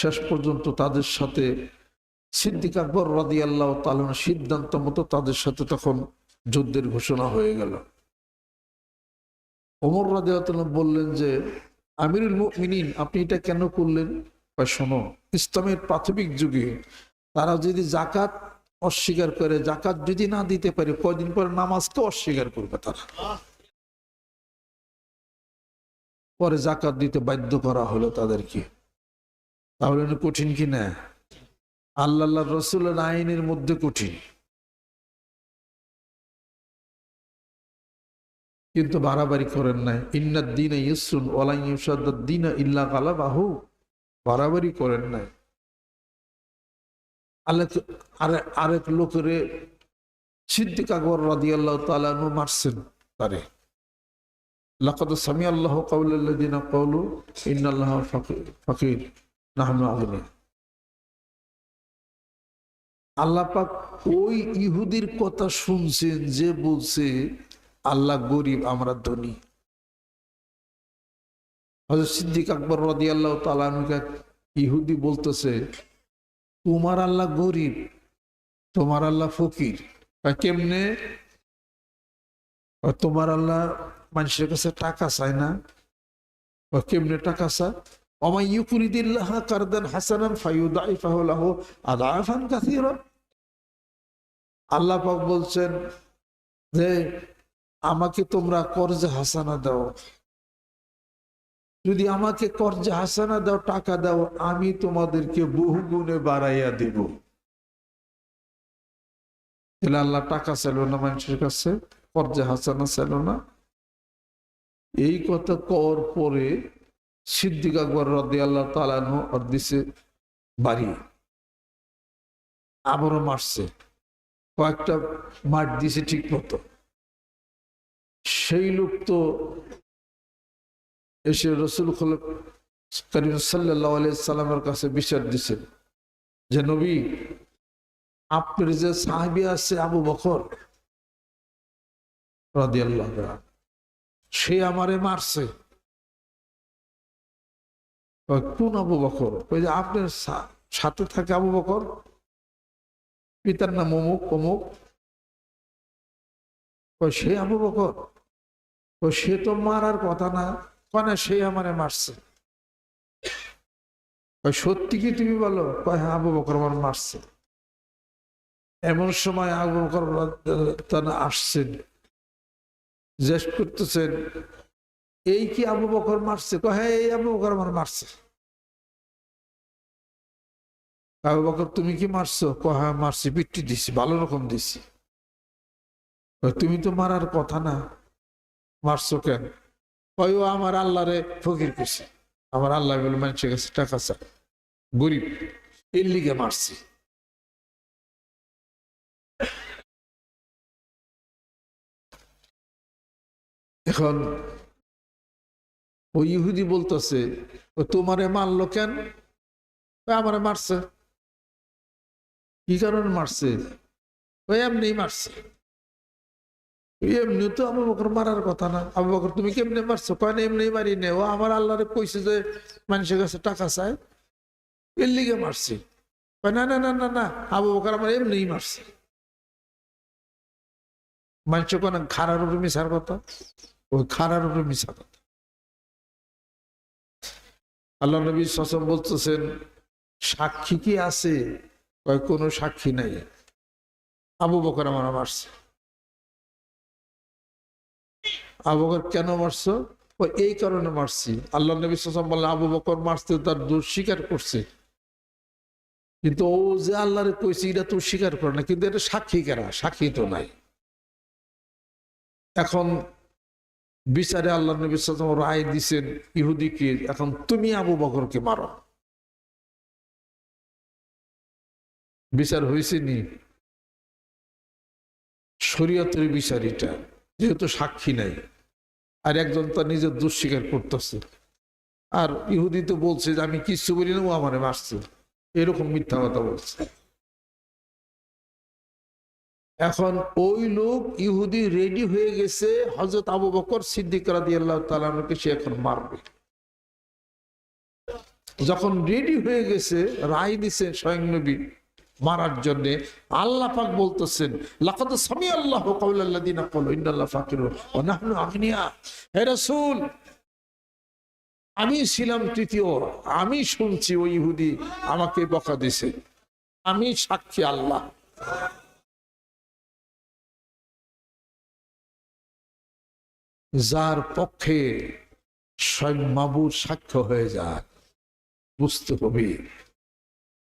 শেষ পর্যন্ত তাদের সাথে সিদ্দিক আকবর রাদি আল্লাহ তালন সিদ্ধান্ত মতো তাদের সাথে তখন যুদ্ধের ঘোষণা হয়ে গেল। ওমর রাজি বললেন যে, আমিরুল মিনিন আপনি এটা কেন করলেন? বা শোনো, ইসলামের প্রাথমিক যুগে তারা যদি জাকাত অস্বীকার করে জাকাত যদি না দিতে পারে, কয়দিন পরে নামাজকে অস্বীকার করবে তারা। পরে জাকাত দিতে বাধ্য করা হলো তাদেরকে। তাহলে কঠিন কি না? আল্লাহ রসুলের আইনের মধ্যে কঠিন। কিন্তু বাড়াবাড়ি করেন নাই ইন্নাদ দিন ইসরুন ওলাই দিন ইল্লা কালা বাহু বাড়াবাড়ি করেন নাই আলেক আরে আরেক লোকেরে সিদ্দিক আকবর রাদি আল্লাহ তালু মারছেন তারে। লাকাদ সামি আল্লাহ কাউলাল্লাদিন কাউলু ইন্নাল্লাহ ফকির। আল্লাহ ওই ইহুদির কথা শুনছেন, যে বলছে, আল্লাহ গরিব, আমরা ধনী। হজরত সিদ্দিক আকবর রাদি আল্লাহ তালানুকে ইহুদি বলতেছে, তোমার আল্লাহ গরিব, তোমার আল্লাহ ফকির। কেমনে? তোমার আল্লাহ মানুষের কাছে টাকা চায় না? কেমনে টাকা চায়? আল্লাহ পাক বলছেন যে, আমাকে তোমরা কর্জে হাসানা দাও। যদি আমাকে কর্জে হাসানা দাও, টাকা দাও, আমি তোমাদেরকে বহু গুণে বাড়াইয়া দেব। তাহলে আল্লাহ টাকা চাইল না, মানুষের কাছে? কর্জে হাসানা চাইল না? এই কথা কর পরে সিদ্দিক আকবর রদি আল্লাহ তালানো আর দিছে বাড়ি। আবারও মারছে। কয়েকটা মাঠ দিছে ঠিক মতো। সেই লোক তো এসে রসুল করিম সাল্লাহ সাল্লামের কাছে বিচার দিছে যে, নবী, আপনার যে সাহাবি আছে আবু বকর রাদিয়াল্লাহ সে আমারে মারছে। কোন আবু বকর? ওই যে আপনার সাথে থাকে আবু বকর? পিতার নাম অমুক অমুক। সে আবু বকর? ও সে তো মারার কথা না। কনে সে আমারে মারছে। ওই সত্যি কি তুমি বলো? হ্যাঁ আবু বকর আমার মারছে। এমন সময় আবু বকর আসছেন। জিজ্ঞেস করতেছেন। এই কি আবু বকর মারছে? কহে হ্যাঁ এই আবু বকর আমার মারছে। আবু বকর, তুমি কি মারছো? কয় হ্যাঁ মারছি, পিট্টি দিছি, ভালো রকম দিছি। তুমি তো মারার কথা না, মারছো কেন? ওই ও আমার আল্লাহরে ফকির করছে। আমার আল্লাহ বলে, মানুষের কাছে টাকা চায় গরিব, এর লিগে মারছি। এখন ওই ইহুদি বলতেছে, ও তোমারে মারলো কেন? আমারে মারছে। কি কারণে মারছে? ওই এমনি মারছে। এমনি তো আবু বকর মারার কথা না। আবু বকর, তুমি কেমনে মারছো? কেন এমনি মারি নে ও আমার আল্লাহরে কইছে যে মানুষের কাছে টাকা চায়, এর লিগে মারছি। না না না না না, আবু বকর আমার এমনি মারছে। মানুষ কোন খারার উপরে মিশার কথা? ওই খারার উপরে মিশা কথা। আল্লাহ নবী সসম বলতেছেন, সাক্ষী কি আছে? কোনো সাক্ষী নাই। আবু বকর আমার মারছে আবু বকর কেন মারছো? এই কারণে মারছি। আল্লাহ নবী সাল্লাম বললে আবু বকর মারতে তার দোষ স্বীকার করছে। কিন্তু ও যে আল্লাহরে কইছে, এটা তো স্বীকার করে না। কিন্তু এটা সাক্ষী কেনা সাক্ষী তো নাই। এখন বিচারে আল্লাহ নবী রায় দিছেন ইহুদিকে এখন তুমি আবু বকরকে মারো। বিচার হয়েছে নি? শরীয়তের বিচার এটা যেহেতু সাক্ষী নাই, আর একজন তার নিজের দোষ স্বীকার করতেছে। আর ইহুদি তো বলছে যে, আমি কিচ্ছু বলি না ও আমারে মারছে। এরকম মিথ্যা কথা বলছে। এখন ওই লোক ইহুদি রেডি হয়ে গেছে হজরত আবু বকর সিদ্দিক রাদি আল্লাহ তালাকে সে এখন মারবে। যখন রেডি হয়ে গেছে, রায় দিছে স্বয়ং নবী মারার জন্য, আল্লাহ পাক বলতেছেন, লাকাদ সামি আল্লাহ কাউলাল্লাযিনা ক্বালু ইন্নাল্লাহ ফাকির ওয়া নাহনু আগনিয়া। হে রাসূল, আমি ছিলাম তৃতীয়, আমি শুনছি ওই ইহুদি আমাকে বকা দিছে। আমি সাক্ষী আল্লাহ। যার পক্ষে স্বয়ং মাবুর সাক্ষ্য হয়ে যায়। বুঝতে হবে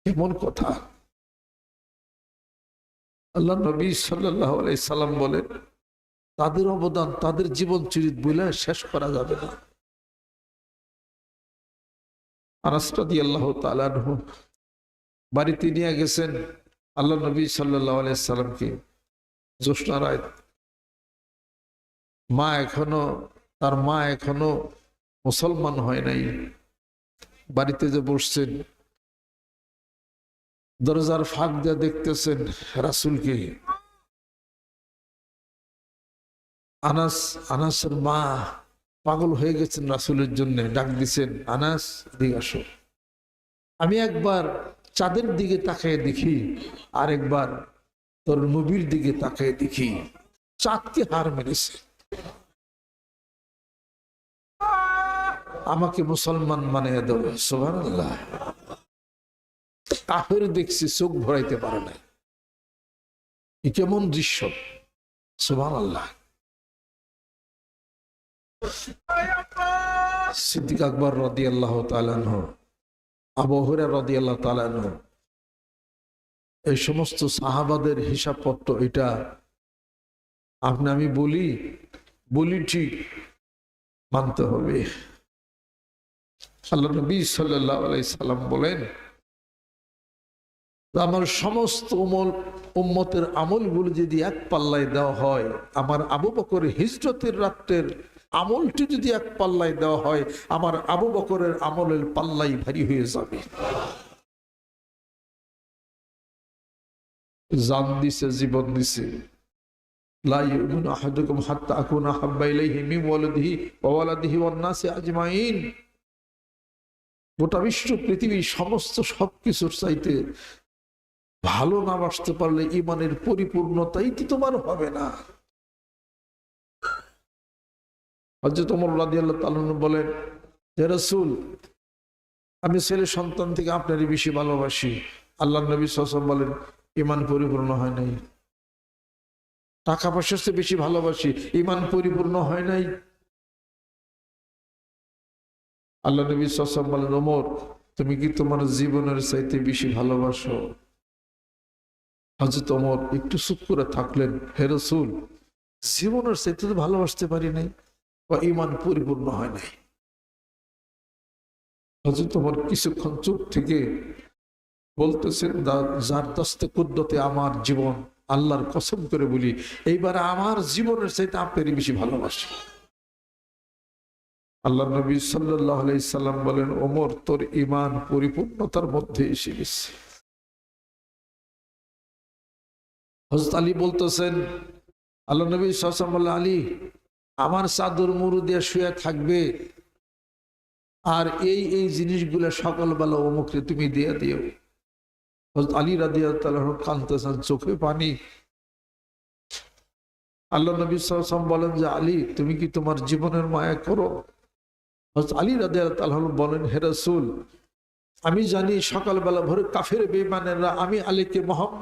এমন কথা। আল্লাহ নবী সাল্লাহ সাল্লাম বলেন, তাদের অবদান, তাদের জীবন চরিত বলে শেষ করা যাবে না। আনাসরাদি আল্লাহ তালানহ বাড়িতে নিয়ে গেছেন আল্লাহ নবী সাল্লাহ সাল্লামকে। জ্যোৎস্না রায় মা এখনও, তার মা এখনও মুসলমান হয় নাই। বাড়িতে যে বসছেন, দরজার ফাঁক দিয়ে দেখতেছেন রাসুলকে। আনাস, আনাসের মা পাগল হয়ে গেছেন রাসুলের জন্য, ডাক দিছেন, আনাস দিকে আসো। আমি একবার চাঁদের দিকে তাকিয়ে দেখি আর একবার তোর নবীর দিকে তাকিয়ে দেখি। চাঁদকে হার মেরেছে। আমাকে মুসলমান বানিয়ে দেবো আল্লাহ কাফের দেখছি চোখ ভরাইতে পারে নাই। কেমন দৃশ্য সোভান আল্লাহ সিদ্দিক আকবর রদি আল্লাহ তালানহ আবহরা রদি আল্লাহ তালানহ এই সমস্ত সাহাবাদের হিসাবপত্র, এটা আপনি আমি বলি বলি ঠিক মানতে হবে। আল্লাহ নবী সাল্লাহ সাল্লাম বলেন, আমার সমস্ত উমল, উম্মতের আমলগুলো যদি এক পাল্লায় দেওয়া হয়, আমার আবু বকর হিজরতের রাত্রের আমলটি যদি এক পাল্লায় দেওয়া হয়, আমার আবু বকরের আমলের পাল্লাই ভারী হয়ে যাবে। জান দিছে, জীবন দিছে। لا يؤمن أحدكم حتى أكون أحب إليه من ولده وولده والناس أجمعين গোটা বিশ্ব পৃথিবীর সমস্ত সবকিছুর চাইতে ভালো না বাসতে পারলে ইমানের পরিপূর্ণতাই তো তোমার হবে না হজরত ওমর রাদিয়াল্লাহু তাআলা বলেন হে রাসূল আমি ছেলে সন্তান থেকে আপনারই বেশি ভালোবাসি আল্লাহ নবী সাল্লাল্লাহু বলেন ইমান পরিপূর্ণ হয় নাই টাকা পয়সার চেয়ে বেশি ভালোবাসি ইমান পরিপূর্ণ হয় নাই। আল্লাহ নবী সাল্লাল্লাহু বলেন, ওমর, তুমি কি তোমার জীবনের চাইতে বেশি ভালোবাসো? হজরত ওমর একটু চুপ করে থাকলেন, হে রাসূল, জীবনের চাইতে তো ভালোবাসতে পারি নাই বা ইমান পরিপূর্ণ হয় নাই। হজরত ওমর কিছুক্ষণ চুপ থেকে বলতেছেন যার দস্তে কুদ্দতে আমার জীবন আল্লাহর কসম করে বলি, এইবার আমার জীবনের চাইতে আপনারই বেশি ভালোবাসি। আল্লাহ নবী সাল্লাম বলেন, ওমর, তোর ইমান পরিপূর্ণতার মধ্যে এসে গেছে। হজরত আলী বলতেছেন, আল্লাহ নবী সাল্লাম আলী, আমার চাদর মুরু দিয়ে শুয়ে থাকবে। আর এই এই জিনিসগুলো সকালবেলা অমুকরে তুমি দিয়ে দিও। হজরত আলী রাদিয়া কান্দতেছেন চোখে পানি। আল্লাহ নবী সাল্লাম বলেন যে, আলী, তুমি কি তোমার জীবনের মায়া করো? হজরত আলী রাদিয়া বলেন হেরাসুল আমি জানি সকালবেলা ভোরে কাফের বেমানেরা আমি আলীকে মোহাম্মদ